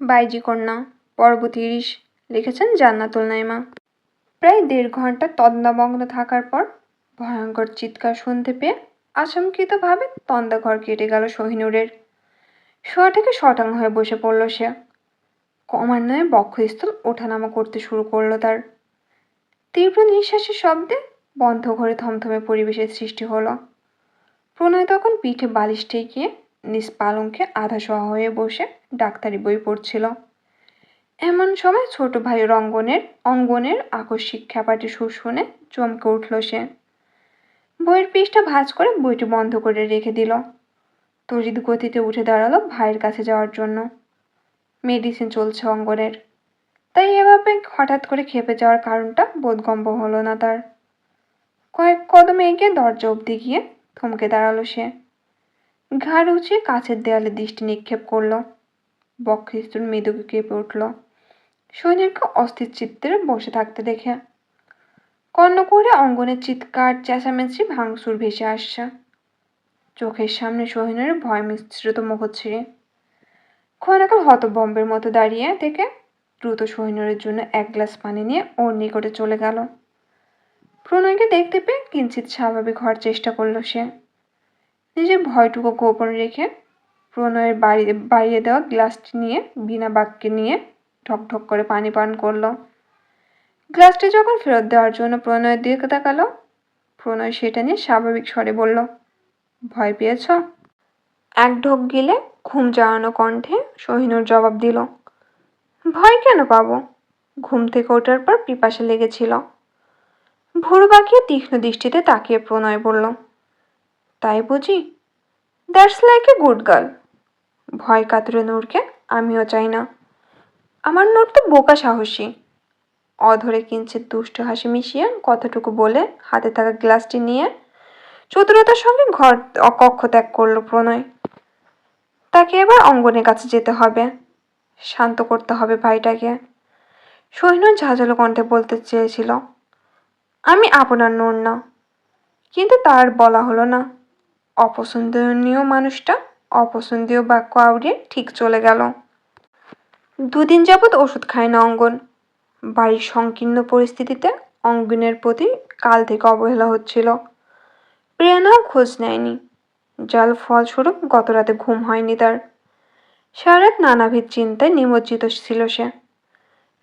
বাইজি কন্যা পর্ব তিরিশ লিখেছেন জান্নাতুল নাইমা। প্রায় দেড় ঘণ্টা তন্দামগ্ন থাকার পর ভয়ঙ্কর চিৎকার শুনতে পেয়ে আচমকিতভাবে তন্দাঘর কেটে গেল শহিনুরের শোয়া থেকে শটাং হয়ে বসে পড়ল সে। ক্রমান্বয়ে বক্ষস্থল ওঠানামা করতে শুরু করল তার। তীব্র নিঃশ্বাসের শব্দে বন্ধ ঘরে থমথমে পরিবেশের সৃষ্টি হলো। প্রণয় তখন পিঠে বালিশ ঠেকিয়ে নিজ পালঙ্কে আধা শোয়া হয়ে বসে ডাক্তারি বই পড়ছিল। এমন সময় ছোট ভাই রঙ্গনের, অঙ্গনের আকস্মিক খ্যাপাটি সুর শুনে চমকে উঠল সে। বইয়ের পৃষ্ঠা ভাঁজ করে বইটি বন্ধ করে রেখে দিল। তড়িৎ গতিতে উঠে দাঁড়াল ভাইয়ের কাছে যাওয়ার জন্য। মেডিসিন চলছে অঙ্গনের। তাই এভাবে হঠাৎ করে খেপে যাওয়ার কারণটা বোধগম্য হলো না তার। কয়েক কদম এগিয়ে দরজা অবধি গিয়ে থমকে দাঁড়াল সে। ঘাড় উঁচিয়ে কাছের দেয়ালে দৃষ্টি নিক্ষেপ করল। বক্ষস্থল মৃদুকে কেঁপে উঠল। সৈনিককে অস্থির চিত্তে বসে থাকতে দেখে। কর্ণকুহরে অঙ্গনের চিৎকার, চেঁচামেচি, ভাঙচুর ভেসে আসছে। চোখের সামনে সোহিনের ভয় মিশ্রিত মুখচ্ছিরি ক্ষণকাল হতবম্বের মতো দাঁড়িয়ে থেকে দ্রুত সোহিনুরের জন্য এক গ্লাস পানি নিয়ে ওর নিকটে চলে গেল। প্রণয়কে দেখতে পেয়ে কিঞ্চিত স্বাভাবিক হওয়ার চেষ্টা করল সে। নিজের ভয়টুকু গোপন রেখে প্রণয়ের বাড়ি, বাড়িয়ে দেওয়া গ্লাসটি নিয়ে, বিনা বাক্যে নিয়ে ঢক ঢক করে পানি পান করল। গ্লাসটি যখন ফেরত দেওয়ার জন্য প্রণয়ের দিকে তাকালো, প্রণয় সেটা নিয়ে স্বাভাবিক স্বরে বলল, ভয় পেয়েছ? এক ঢোক গিলে ঘুম জড়ানো কণ্ঠে সহিনুর জবাব দিল, ভয় কেন পাবো? ঘুম থেকে ওঠার পর পিপাসা লেগেছিল। ভোর বাঁকিয়ে তীক্ষ্ণ দৃষ্টিতে তাকিয়ে প্রণয় বলল তাই বুঝি? That's like a good girl ভয় কাতরে নূরকে, আমিও চাই না। আমার নূর তো বোকা সাহসী। অধরে কিঞ্চিত দুষ্ট হাসি মিশিয়ে কথাটুকু বলে হাতে থাকা গ্লাসটি নিয়ে চতুরতার সঙ্গে ঘর অকক্ষ ত্যাগ করল প্রণয়। তাকে এবার অঙ্গনের কাছে যেতে হবে। শান্ত করতে হবে ভাইটাকে। সৈন্য ঝাঁঝালো কণ্ঠে বলতে চেয়েছিল, আমি আপনার নূর না। কিন্তু তার বলা হলো না। অপছন্দনীয় মানুষটা, অপছন্দীয় বাক্য আউড়িয়ে ঠিক চলে গেল। দুদিন যাবৎ ওষুধ খায় না অঙ্গন। বাড়ির সংকীর্ণ পরিস্থিতিতে অঙ্গনের প্রতি কাল থেকে অবহেলা হচ্ছিল। প্রিয়ানাও খোঁজ নেয়নি। যার ফলস্বরূপ গত রাতে ঘুম হয়নি তার। সারাত নানাবিধ চিন্তায় নিমজ্জিত ছিল সে।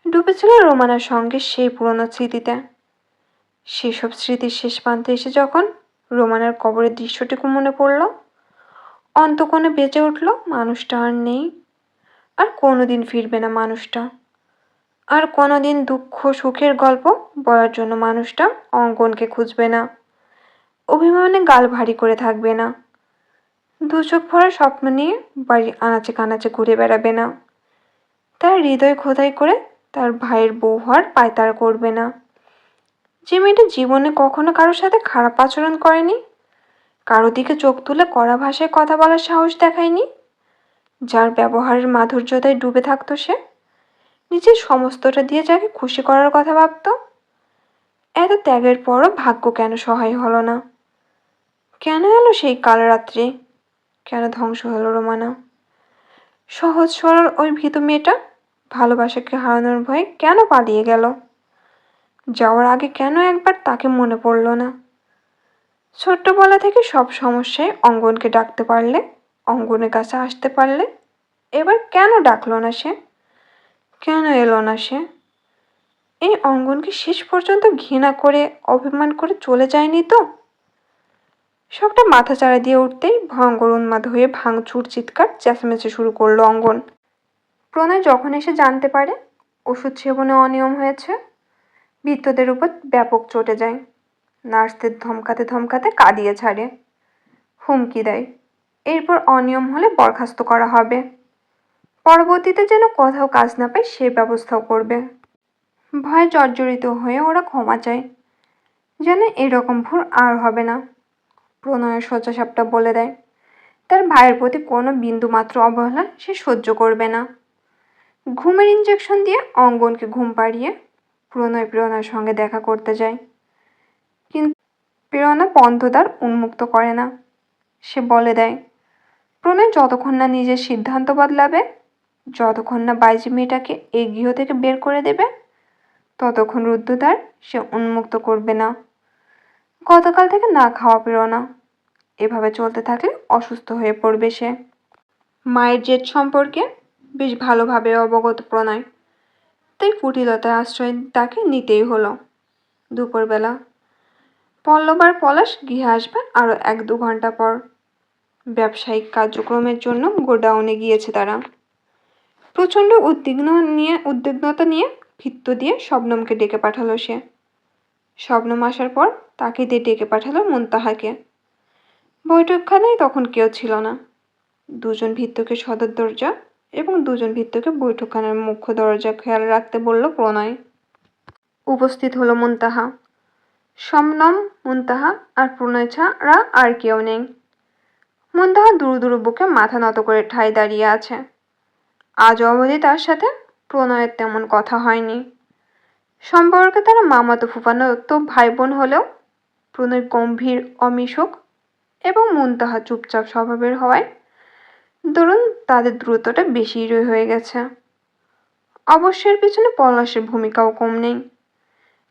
ডুবেছিল রোমানার সঙ্গে সেই পুরনো স্মৃতিতে। সেসব স্মৃতির শেষ প্রান্তে এসে যখন রোমানের কবরের দৃশ্যটুকু মনে পড়ল। অন্তকোণে বেঁচে উঠল মানুষটা আর নেই। আর কোনোদিন ফিরবে না মানুষটা। আর কোনোদিন দুঃখ, সুখের গল্প বলার জন্য মানুষটা অঙ্কনকে খুঁজবে না। অভিমানে গাল ভারী করে থাকবে না। দু চোখ ভরা স্বপ্ন নিয়ে বাড়ির আনাচে কানাচে ঘুরে বেড়াবে না। তার হৃদয় খোদাই করে তার ভাইয়ের বউ হওয়ার পায়তারা করবে না। যে মেয়েটা জীবনে কখনো কারোর সাথে খারাপ আচরণ করেনি? কারও দিকে চোখ তুলে কড়া ভাষায় কথা বলার সাহস দেখায়নি? যার ব্যবহারের মাধুর্যতায় ডুবে থাকতো সে? নিজের সমস্তটা দিয়ে যাকে খুশি করার কথা ভাবত? এত ত্যাগের পরও ভাগ্য কেন সহায় হলো না? কেন এলো সেই কাল রাত্রি কেন ধ্বংস হলো রোমানা? সহজ সরল ওই ভীত মেয়েটা ভালোবাসাকে হারানোর ভয়ে কেন পালিয়ে গেল? যাওয়ার আগে কেন একবার তাকে মনে পড়ল না? ছোট্টবেলা থেকে সব সমস্যায় অঙ্গনকে ডাকতে পারলে, অঙ্গনের কাছে আসতে পারলে, এবার কেন ডাকলো না সে? কেন এলো না সে? এই অঙ্গনকে শেষ পর্যন্ত ঘৃণা করে অভিমান করে চলে যায়নি তো? সবটা মাথা চাড়া দিয়ে উঠতেই ভয়ঙ্কর উন্মাদ হয়ে ভাঙচুর, চিৎকার, চেঁচামেচি শুরু করল অঙ্গন। প্রণয় যখন এসে জানতে পারে, ওষুধ সেবনে অনিয়ম হয়েছে বৃত্তদের উপর ব্যাপক চটে যায়। নার্সদের ধমকাতে ধমকাতে কাঁদিয়ে ছাড়ে। হুমকি দেয়। এরপর অনিয়ম হলে বরখাস্ত করা হবে। পরবর্তীতে যেন কোথাও কাজ না পায় সে ব্যবস্থাও করবে। ভয় জর্জরিত হয়ে ওরা ক্ষমা চায়। যেন এরকম ভুল আর হবে না। প্রণয়ের সোজাসাপটা বলে দেয়। তার ভাইয়ের প্রতি কোনো বিন্দু মাত্র অবহেলা সে সহ্য করবে না। ঘুমের ইঞ্জেকশন দিয়ে অঙ্গনকে ঘুম পাড়িয়ে প্রণয় প্রেরণার সঙ্গে দেখা করতে যায় কিন্তু প্রেরণা বন্ধদ্বার উন্মুক্ত করে না। সে বলে দেয়, প্রণয়, যতক্ষণ না নিজের সিদ্ধান্ত বদলাবে, যতক্ষণ না বাইজি মেয়েটাকে এই গৃহ থেকে বের করে দেবে, ততক্ষণ রুদ্ধদ্বার সে উন্মুক্ত করবে না। গতকাল থেকে না খাওয়া প্রেরণা এভাবে চলতে থাকলে অসুস্থ হয়ে পড়বে সে। মায়ের জেদ সম্পর্কে বেশ ভালোভাবে অবগত প্রণয়। তাই কুটিলতার আশ্রয় তাকে নিতেই হলো। দুপুরবেলা পল্লব আর পলাশ গৃহে আসবে আরও এক দু ঘণ্টা পর। ব্যবসায়িক কার্যক্রমের জন্য গোডাউনে গিয়েছে তারা। প্রচণ্ড উদ্বিগ্ন নিয়ে, উদ্বিগ্নতা নিয়ে ভিত্ত দিয়ে শবনমকে ডেকে পাঠালো সে। শবনম আসার পর তাকে দিয়ে ডেকে পাঠালো মুনতাহাকে। বৈঠকখানায় তখন কেউ ছিল না। দুজন ভিত্তকে সদর দরজা এবং দুজন ভিত্তকে বৈঠকখানার মুখ্য দরজা খেয়াল রাখতে বলল প্রণয়। উপস্থিত হলো মুনতাহা। সমনম, মুনতাহা আর প্রণয় ছাড়া আর কেউ নেই। মুনতাহা দুরু দুরু বুকে মাথা নত করে ঠাই দাঁড়িয়ে আছে। আজ অবধি তার সাথে প্রণয়ের তেমন কথা হয়নি। সম্পর্কে তারা মামাতো ফুফানো তো ভাই বোন হলেও প্রণয় গম্ভীর, অমিশক এবং মুনতাহা চুপচাপ স্বভাবের হওয়ায় ধরুন তাদের দ্রুতটা বেশি হয়ে গেছে। অবশ্যের পিছনে পলাশের ভূমিকাও কম নেই।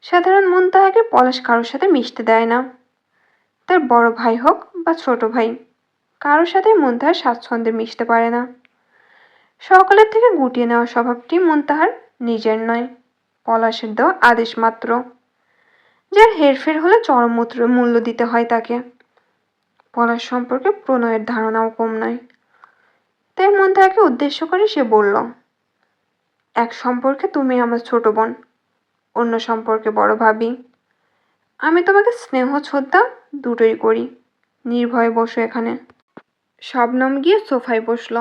সাধারণ মন তাহাকে পলাশ কারোর সাথে মিশতে দেয় না। তার বড় ভাই হোক বা ছোট ভাই, কারোর সাথে মন তাহার স্বাচ্ছন্দ্যে মিশতে পারে না। সকলের থেকে গুটিয়ে নেওয়া স্বভাবটি মন তাহার নিজের নয়, পলাশের দেওয়া আদেশ মাত্র। যার হেরফের হলে চরম মূল্য দিতে হয় তাকে। পলাশ সম্পর্কে প্রণয়ের ধারণাও কম নয়। তাই মন তাহাকে উদ্দেশ্য করে সে বলল, এক সম্পর্কে তুমি আমার ছোট বোন, অন্য সম্পর্কে বড় ভাবি। আমি তোমাকে স্নেহ, শ্রদ্ধা দুটোই করি, নির্ভয়ে বসো এখানে। শবনম গিয়ে সোফায় বসল।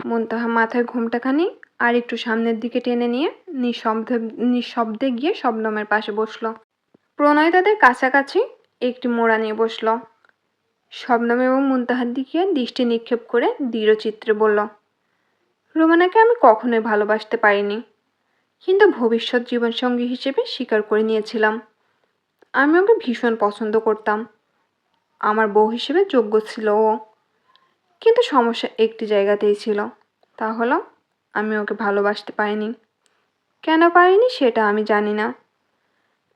মুনতাহা মাথায় ঘুমটাখানি আর একটু সামনের দিকে টেনে নিয়ে নিঃশব্দে নিঃশব্দে গিয়ে শবনমের পাশে বসল। প্রণয় তাদের কাছাকাছি একটি মোড়া নিয়ে বসল। শবনম এবং মুনতাহার দিকে দৃষ্টি নিক্ষেপ করে দৃঢ়চিত্রে বলল, রোমানাকে আমি কখনোই ভালোবাসতে পারিনি, কিন্তু ভবিষ্যৎ জীবনসঙ্গী হিসেবে স্বীকার করে নিয়েছিলাম। আমি ওকে ভীষণ পছন্দ করতাম। আমার বউ হিসেবে যোগ্য ছিল ও। কিন্তু সমস্যা একটি জায়গাতেই ছিল, তা হলো আমি ওকে ভালোবাসতে পারিনি। কেন পারিনি সেটা আমি জানি না।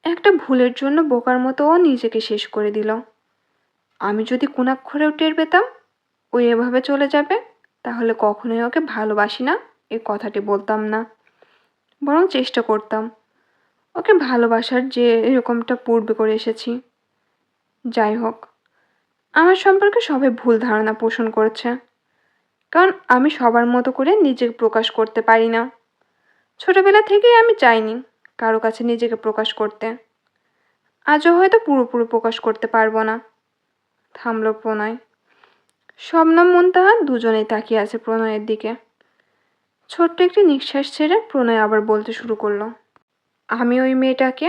একটা ভুলের জন্য বোকার মতো ও নিজেকে শেষ করে দিল। আমি যদি কোনাক্ষরেও টের পেতাম, ও এভাবে চলে যাবে, তাহলে কখনোই ওকে ভালোবাসি না, এ কথাটি বলতাম না। বরং চেষ্টা করতাম। ওকে ভালোবাসার যে এরকমটা পূর্বে করে এসেছি। যাই হোক, আমার সম্পর্কে সবাই ভুল ধারণা পোষণ করেছে। কারণ আমি সবার মতো করে নিজেকে প্রকাশ করতে পারি না। ছোটবেলা থেকেই আমি চাইনি কারও কাছে নিজেকে প্রকাশ করতে। আজও হয়তো পুরোপুরি প্রকাশ করতে পারব না। থামল প্রণয়। শবনম মুনতাহা দুজনেই তাকিয়ে আছে প্রণয়ের দিকে। ছোট্ট একটি নিঃশ্বাস ছেড়ে প্রণয় আবার বলতে শুরু করল, আমি ওই মেয়েটাকে,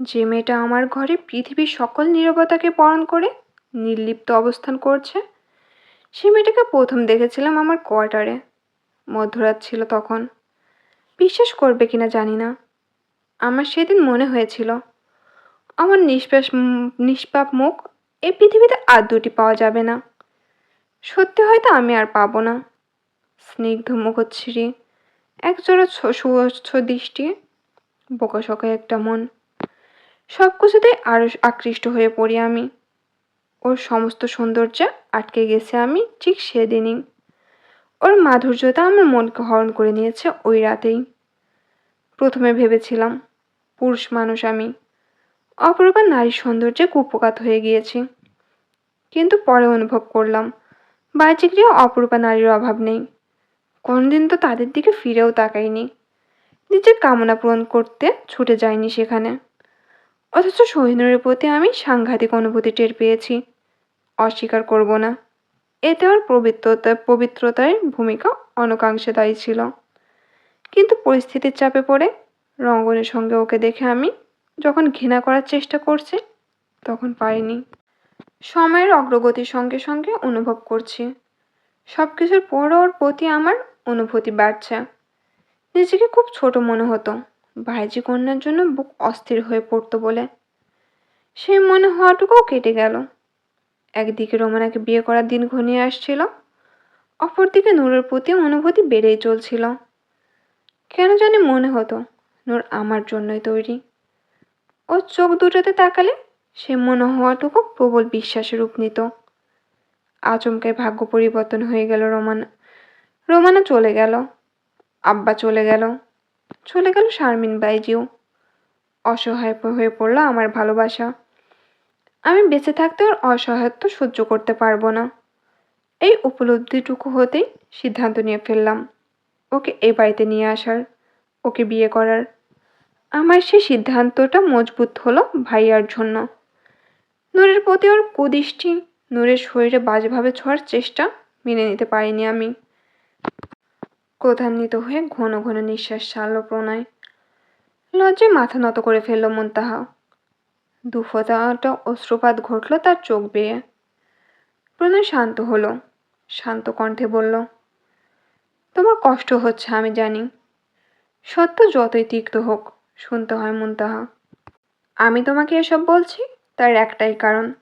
যে মেয়েটা আমার ঘরে পৃথিবীর সকল নীরবতাকে পরণ করে নির্লিপ্ত অবস্থান করছে সেই মেয়েটাকে প্রথম দেখেছিলাম আমার কোয়ার্টারে। মধ্যরাত ছিল তখন। বিশ্বাস করবে কিনা জানি না। আমার সেদিন মনে হয়েছিল। আমার নিষ্পাস নিষ্পাপ মুখ এই পৃথিবীতে আর দুটি পাওয়া যাবে না। সত্যি হয়তো আমি আর পাবো না। স্নিগ্ধ মুখচ্ছিরি একজোড়া সুস্থ দৃষ্টি বোকাশোকা একটা মন। সব কিছুতেই আরও আকৃষ্ট হয়ে পড়ি আমি। ওর সমস্ত সৌন্দর্য আটকে গেছে আমি ঠিক সেদিনই। ওর মাধুর্যতা আমার মনকে হরণ করে নিয়েছে ওই রাতেই। প্রথমে ভেবেছিলাম, পুরুষ মানুষ আমি। অপরূপা নারীর সৌন্দর্যে কুপকাত হয়ে গিয়েছি। কিন্তু পরে অনুভব করলাম। বাহ্যিকীয় অপরূপা নারীর অভাব নেই। কোনদিন তো তাদের দিকে ফিরেও তাকাইনি। নিজের কামনা পূরণ করতে ছুটে যায়নি সেখানে। অথচ সহিনুরের প্রতি আমি সাংঘাতিক অনুভূতি টের পেয়েছি। অস্বীকার করব না। এতে ওর পবিত্রতা, পবিত্রতার ভূমিকা অনেকাংশে দায়ী ছিল। কিন্তু পরিস্থিতির চাপে পড়ে রঙ্গনের সঙ্গে ওকে দেখে আমি যখন ঘৃণা করার চেষ্টা করছি, তখন পারিনি। সময়ের অগ্রগতির সঙ্গে সঙ্গে অনুভব করছি। সব কিছুর পরও ওর প্রতি আমার অনুভূতি বাড়ছে। নিজেকে খুব ছোট মনে হতো। ভাইজি কন্যার জন্য বুক অস্থির হয়ে পড়তো বলে। সেই মনে হওয়াটুকুও কেটে গেল। একদিকে রোমানাকে বিয়ে করার দিন ঘনিয়ে আসছিল। অপরদিকে নূরের প্রতি অনুভূতি বেড়েই চলছিল। কেন জানি মনে হতো, নূর আমার জন্যই তৈরি। ওর চোখ দুটোতে তাকালে সে মনে হওয়াটুকু প্রবল বিশ্বাসে রূপ নিত আচমকায় ভাগ্য পরিবর্তন হয়ে গেল রোমানা। রোমানা চলে গেল। আব্বা চলে গেল। চলে গেল শারমিন বাইজিও। অসহায় হয়ে পড়ল আমার ভালোবাসা। আমি বেঁচে থাকতে ওর অসহায়ত্ব সহ্য করতে পারব না। এই উপলব্ধিটুকু হতেই সিদ্ধান্ত নিয়ে ফেললাম। ওকে এই বাড়িতে নিয়ে আসার, ওকে বিয়ে করার। আমার সেই সিদ্ধান্তটা মজবুত হলো ভাইয়ার জন্য। নূরের প্রতি ওর কুদৃষ্টি। নূরের শরীরে বাজেভাবে ছোঁয়ার চেষ্টা মেনে নিতে পারিনি আমি। ক্রোধান্বিত হয়ে ঘন ঘন নিঃশ্বাস ছাড়ল প্রণয়। লজ্জায় মাথা নত করে ফেলল মুনতাহা। দুফোটাটা অশ্রুপাত ঘটল তার চোখ বেয়ে। প্রণয় শান্ত হলো, শান্ত কণ্ঠে বলল, তোমার কষ্ট হচ্ছে, আমি জানি। সত্য যতই তিক্ত হোক, শুনতে হয় মুনতাহা। আমি তোমাকে এসব বলছি তার একটাই কারণ।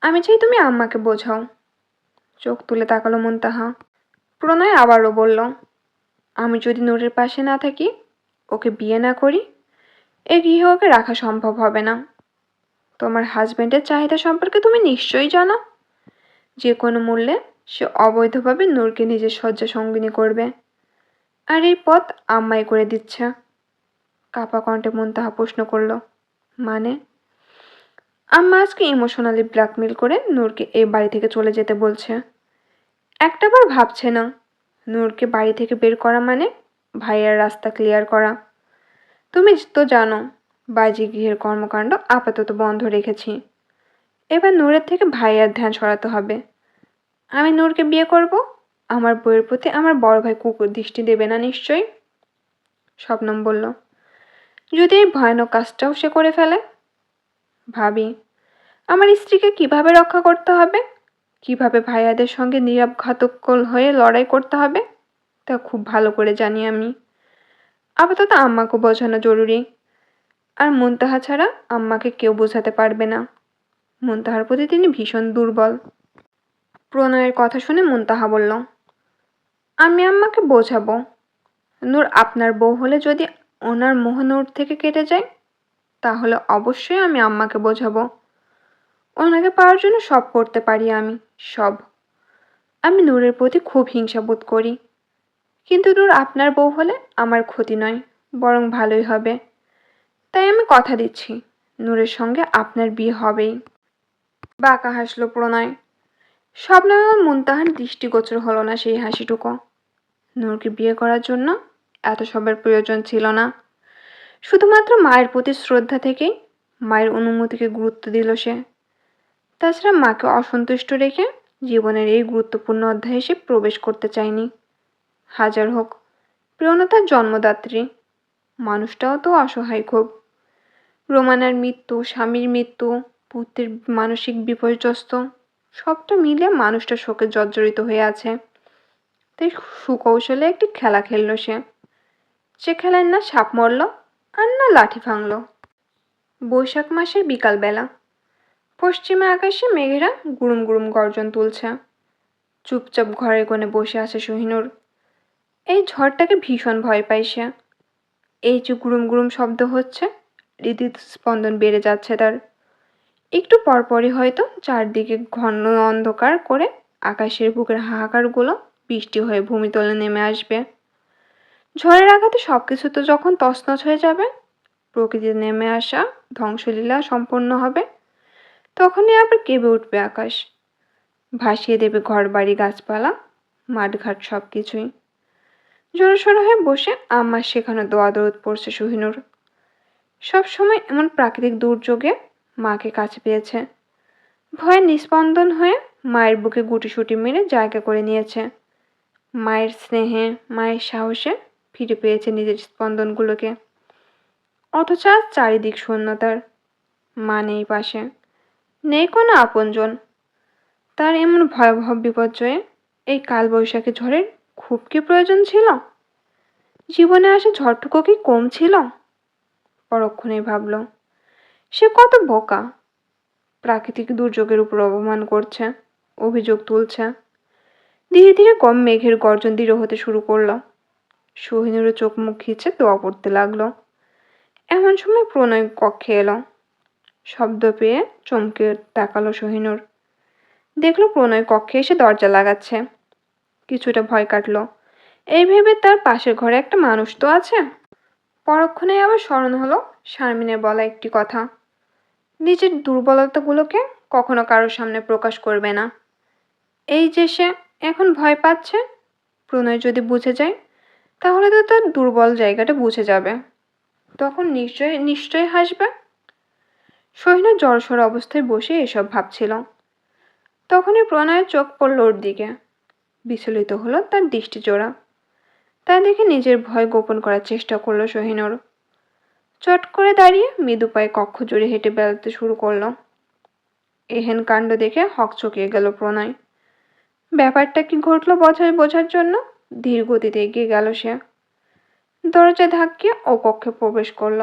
আমি চাই তুমি আম্মাকে বোঝাও। চোখ তুলে তাকালো মুনতাহা। প্রণয় আবারও বলল, আমি যদি নূরের পাশে না থাকি, ওকে বিয়ে না করি এই গৃহে ওকে রাখা সম্ভব হবে না। তোমার হাজব্যান্ডের চাহিদা সম্পর্কে তুমি নিশ্চয়ই জানো। যে কোনো মূল্যে সে অবৈধভাবে নূরকে নিজের শয্যা সঙ্গিনী করবে। আর এই পথ আম্মাই করে দিচ্ছে। কাপা কণ্ঠে মুনতাহা প্রশ্ন করল মানে? আম্মা আজকে ইমোশনালি ব্ল্যাকমেল করে নূরকে এই বাড়ি থেকে চলে যেতে বলছে। একটাবার ভাবছে না, নূরকে বাড়ি থেকে বের করা মানে ভাইয়ের রাস্তা ক্লিয়ার করা। তুমি তো জানো, বাজি গৃহের কর্মকাণ্ড আপাতত বন্ধ রেখেছি। এবার নূরের থেকে ভাইয়ার ধ্যান সরাতে হবে। আমি নূরকে বিয়ে করব, আমার বইয়ের প্রতি আমার বড় ভাই কুকুর দৃষ্টি দেবে না নিশ্চয়ই? স্বপ্নম বলল, যদি এই ভয়ানক কাজটাও সে করে ফেলে? ভাবি আমার স্ত্রীকে কীভাবে রক্ষা করতে হবে? কীভাবে ভাইয়াদের সঙ্গে নীরব ঘাতকল হয়ে লড়াই করতে হবে? তা খুব ভালো করে জানি আমি। আপাতত আম্মাকে বোঝানো জরুরি। আর মুনতাহা ছাড়া আম্মাকে কেউ বোঝাতে পারবে না। মুনতাহার প্রতি তিনি ভীষণ দুর্বল। প্রণয়ের কথা শুনে মুনতাহা বলল, আমি আম্মাকে বোঝাবো। নূর আপনার বউ হলে যদি ওনার মোহ নূর থেকে কেটে যায়, তাহলে অবশ্যই আমি আম্মাকে বোঝাবো। ওনাকে পাওয়ার জন্য সব করতে পারি আমি, সব। আমি নূরের প্রতি খুব হিংসা বোধ করি। কিন্তু নূর আপনার বউ হলে আমার ক্ষতি নয়, বরং ভালোই হবে। তাই আমি কথা দিচ্ছি, নূরের সঙ্গে আপনার বিয়ে হবেই। বাঁকা হাসলো প্রণয়। স্বপ্নমা মুনতাহার দৃষ্টিগোচর হলো না সেই হাসিটুকু। নূরকে বিয়ে করার জন্য এত সবের প্রয়োজন ছিল না। শুধুমাত্র মায়ের প্রতি শ্রদ্ধা থেকেই মায়ের অনুমতিকে গুরুত্ব দিল সে। তাছাড়া মাকে অসন্তুষ্ট রেখে জীবনের এই গুরুত্বপূর্ণ অধ্যায়ে সে প্রবেশ করতে চায়নি। হাজার হোক প্রিয়নতার জন্মদাত্রী। মানুষটাও তো অসহায় খুব। রোমানার মৃত্যু, স্বামীর মৃত্যু, পুত্রের মানসিক বিপর্যস্ত, সবটা মিলে মানুষটা শোকে জর্জরিত হয়ে আছে। তাই সুকৌশলে একটি খেলা খেললো সে। সে খেলায় না সাপ মরল আর না লাঠি ভাঙল। বৈশাখ মাসের বিকালবেলা পশ্চিমে আকাশে মেঘেরা গুড়ুম গুড়ুম গর্জন তুলছে। চুপচাপ ঘরে কোণে বসে আছে সহিনুর এই ঝড়টাকে ভীষণ ভয় পাই সে। এই যে গুড়ুম গুড়ুম শব্দ হচ্ছে স্পন্দন বেড়ে যাচ্ছে তার। একটু পরপরই হয়তো চারদিকে ঘন অন্ধকার করে আকাশের বুকের হাহাকারগুলো বৃষ্টি হয়ে ভূমি ভূমিতলে নেমে আসবে। ঝড়ের আঘাতে সব কিছু তো যখন তছনছ হয়ে যাবে, প্রকৃতির নেমে আসা ধ্বংসলীলা সম্পন্ন হবে। তখনই আবার কেঁপে উঠবে আকাশ। ভাসিয়ে দেবে ঘর বাড়ি গাছপালা, মাঠঘাট সব কিছুই জোরসোর হয়ে বসে আমার সেখানে দোয়া দরদ পড়ছে সহিনুর। সবসময় এমন প্রাকৃতিক দুর্যোগে মাকে কাছে পেয়েছে। ভয়ে নিস্পন্দন হয়ে মায়ের বুকে গুটিসুটি মেরে জায়গা করে নিয়েছে। মায়ের স্নেহে, মায়ের সাহসে ফিরে পেয়েছে নিজের স্পন্দনগুলোকে। অথচ চারিদিক শূন্যতার, মা নেই পাশে। নেই কোনো আপনজন। তার এমন ভয়াবহ বিপর্যয়ে এই কালবৈশাখী ঝড়ের খুব কি প্রয়োজন ছিল? জীবনে আসা ঝড়টুকু কি কম ছিল? পরক্ষণেই ভাবল, সে কত বোকা। প্রাকৃতিক দুর্যোগের উপর অপমান করছে, অভিযোগ তুলছে। ধীরে ধীরে কম মেঘের গর্জন দৃঢ় হতে শুরু করল। সোহিনুরও চোখ মুখ খিচে দোয়া পড়তে লাগল। এমন সময় প্রণয় কক্ষে এলো। শব্দ পেয়ে চমকে তাকালো সোহিনুর দেখল প্রণয় কক্ষে এসে দরজা লাগাচ্ছে। কিছুটা ভয় কাটলো। এই ভেবে তার পাশের ঘরে একটা মানুষ তো আছে। পরক্ষণে আবার স্মরণ হলো শারমিনের বলা একটি কথা। নিজের দুর্বলতাগুলোকে কখনো কারোর সামনে প্রকাশ করবে না। এই যে সে এখন ভয় পাচ্ছে, প্রণয় যদি বুঝে যায়, তাহলে তো তার দুর্বল জায়গাটা বুঝে যাবে। তখন নিশ্চয়ই নিশ্চয়ই হাসবে। সহিনা জড়সড় অবস্থায় বসে এসব ভাবছিল। তখনই প্রণয়ের চোখ পড়ল ওর দিকে। বিচলিত হলো তার দৃষ্টি জোড়া তা দেখে নিজের ভয় গোপন করার চেষ্টা করল সহিনুর চট করে দাঁড়িয়ে মৃদু পায়ে কক্ষ জুড়ে হেঁটে বেড়াতে শুরু করল। এহেন কাণ্ড দেখে হক চকিয়ে গেল প্রণয়। ব্যাপারটা কি ঘটলো বোঝার বোঝার জন্য ধীর গতিতে এগিয়ে গেল সে। দরজা ধাক্কে ও কক্ষে প্রবেশ করল।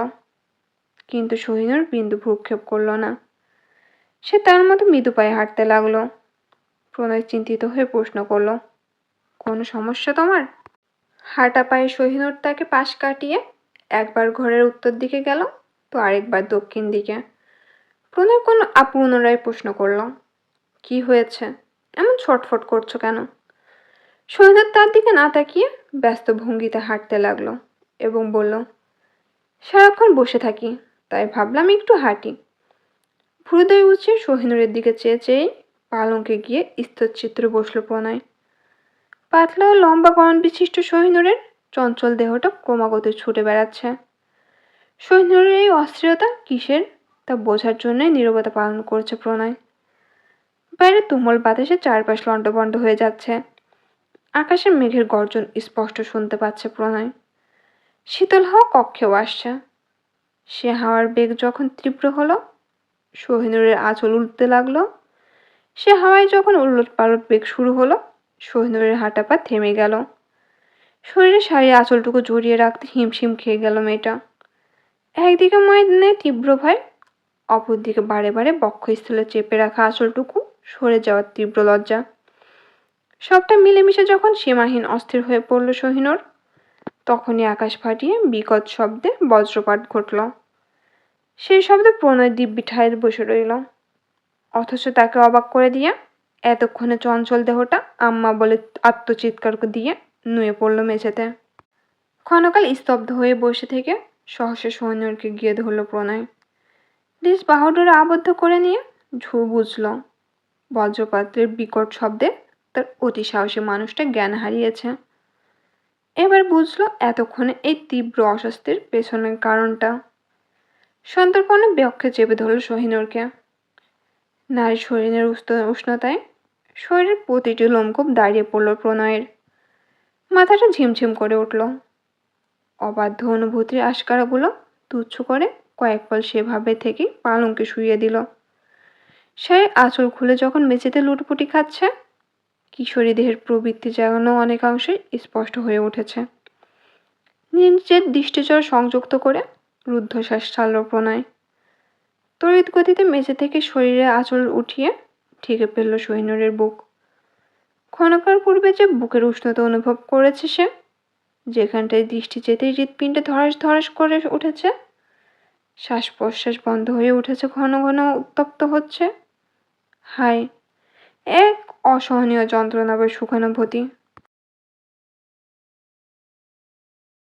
কিন্তু সহিনুর বিন্দু ভ্রুক্ষেপ করল না। সে তার মতো মৃদু পায়ে হাঁটতে লাগল। প্রণয় চিন্তিত হয়ে প্রশ্ন করল, কোনো সমস্যা তোমার? হাঁটা পায়ে সহিনুর তাকে পাশ কাটিয়ে একবার ঘরের উত্তর দিকে গেল তো আরেকবার দক্ষিণ দিকে। প্রণয় কোনো পুনরায় প্রশ্ন করল, কি হয়েছে? এমন ছটফট করছ কেন? সহিনুর তার দিকে না তাকিয়ে ব্যস্ত ভঙ্গিতে হাঁটতে লাগল এবং বলল, সারাক্ষণ বসে থাকি। তাই ভাবলাম একটু হাঁটি। ভ্রুদয় উঠছে সহিনুরের দিকে চেয়ে চেয়ে পালঙ্কে গিয়ে স্থিরচিত্রে বসল প্রণয়। পাতলা ও লম্বা গরণ বিশিষ্ট সহিনুরের চঞ্চল দেহটা ক্রমাগত ছুটে বেড়াচ্ছে। সহিনুরের এই অস্থিরতা কিসের তা বোঝার জন্যই নীরবতা পালন করছে প্রণয়। বাইরে তুমল বাতাসে চারপাশ লণ্ডভণ্ড হয়ে যাচ্ছে। আকাশে মেঘের গর্জন স্পষ্ট শুনতে পাচ্ছে প্রণয়। শীতল হাওয়া কক্ষেও আসছে। সে হাওয়ার বেগ যখন তীব্র হলো, সোহিনুরের আঁচল উঠতে লাগল। সে হাওয়ায় যখন উলট পালট বেগ শুরু হলো, সোহিনুরের হাঁটা পা থেমে গেল। শরীরে শাড়ি আঁচলটুকু জড়িয়ে রাখতে হিমশিম খেয়ে গেল মেয়েটা। একদিকে ময়দানে তীব্র ভয়, অপরদিকে বারে বারে বক্ষস্থলে চেপে রাখা আঁচলটুকু সরে যাওয়ার তীব্র লজ্জা। সবটা মিলেমিশে যখন সীমাহীন অস্থির হয়ে পড়ল সহিনুর, তখনই আকাশ ফাটিয়ে বিকট শব্দে বজ্রপাত ঘটল। সেই শব্দে প্রণয় দিব্যি ঠায় বসে রইল। অথচ তাকে অবাক করে দিয়ে এতক্ষণে চঞ্চল দেহটা আম্মা বলে আত্মচিৎকার দিয়ে নুয়ে পড়ল মেঝেতে। ক্ষণকাল স্তব্ধ হয়ে বসে থেকে সহসে সৈন্যকে গিয়ে ধরল প্রণয়। লিস বাহুডোরে আবদ্ধ করে নিয়ে ঝু বুঝল। বজ্রপাতের বিকট শব্দে তার অতি সাহসী মানুষটা জ্ঞান হারিয়েছে। এবার বুঝলো এতক্ষণে এই তীব্র অস্বস্তির পেছনের কারণটা। সন্তর্পণে বক্ষে চেপে ধরল সহিনুরকে নারীর শরীরের উষ্ণতায় শরীরের প্রতিটি লোমকূপ দাঁড়িয়ে পড়ল প্রণয়ের। মাথাটা ঝিমঝিম করে উঠল। অবাধ্য অনুভূতির আশকারাগুলো তুচ্ছ করে কয়েক পল সেভাবে থেকে পালঙ্কে শুইয়ে দিল। সে আঁচল খুলে যখন মেঝেতে লুটপুটি খাচ্ছে, কিশোরী দেহের প্রবৃত্তি যেন অনেকাংশে স্পষ্ট হয়ে উঠেছে। নিজের দৃষ্টিচর সংযুক্ত করে রুদ্ধশ্বাস প্রণয় তড়িৎ গতিতে মেঝে থেকে শরীরে আঁচল উঠিয়ে ঠিকে ফেলল সৈন্যরের বুক। ক্ষণকার পূর্বে যে বুকের উষ্ণতা অনুভব করেছে সে, যেখানটায় দৃষ্টি যেতেই হৃৎপিণ্ডে ধরাস ধরাস করে উঠেছে শ্বাস প্রশ্বাস বন্ধ হয়ে উঠেছে, ঘন ঘন উত্তপ্ত হচ্ছে। হায়, এক অসহনীয় যন্ত্রণা বা সুখানুভূতি।